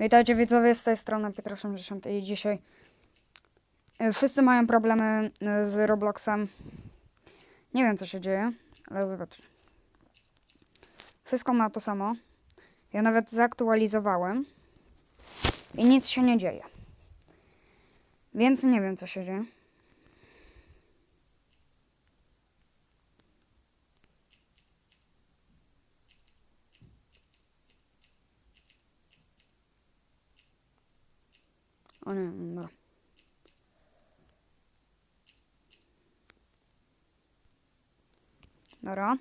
Witajcie widzowie z tej strony Piotr 80 i dzisiaj y, wszyscy mają problemy y, z Robloxem. Nie wiem co się dzieje, ale zobaczcie. Wszystko ma to samo. Ja nawet zaktualizowałem i nic się nie dzieje. Więc nie wiem co się dzieje. O nie, dobra. Dobra.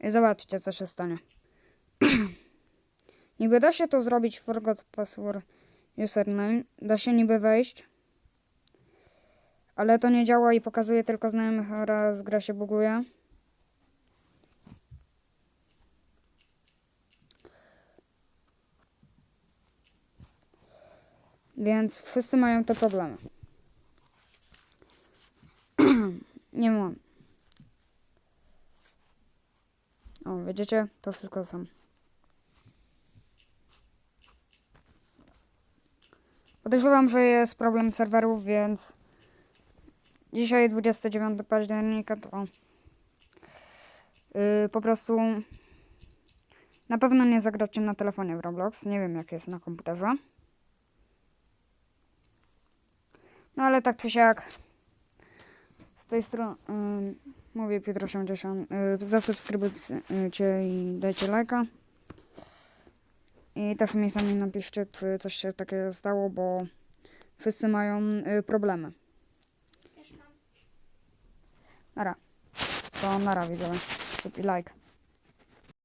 I zobaczcie, co się stanie. niby da się to zrobić forgot password username. Da się niby wejść. Ale to nie działa i pokazuje tylko znajomych oraz gra się buguje. Więc wszyscy mają te problemy. nie mam. O, widzicie? To wszystko sam. Podejrzewam, że jest problem serwerów, więc dzisiaj 29 października to yy, po prostu na pewno nie zagracie na telefonie w Roblox. Nie wiem jak jest na komputerze. No ale tak czy siak z tej strony yy, mówię Piotr 80 yy, zasubskrybujcie i dajcie lajka. I też mi sami napiszcie, czy coś się takiego stało, bo wszyscy mają y, problemy. Też mam. Nara. To nara widzowie. Sub i like.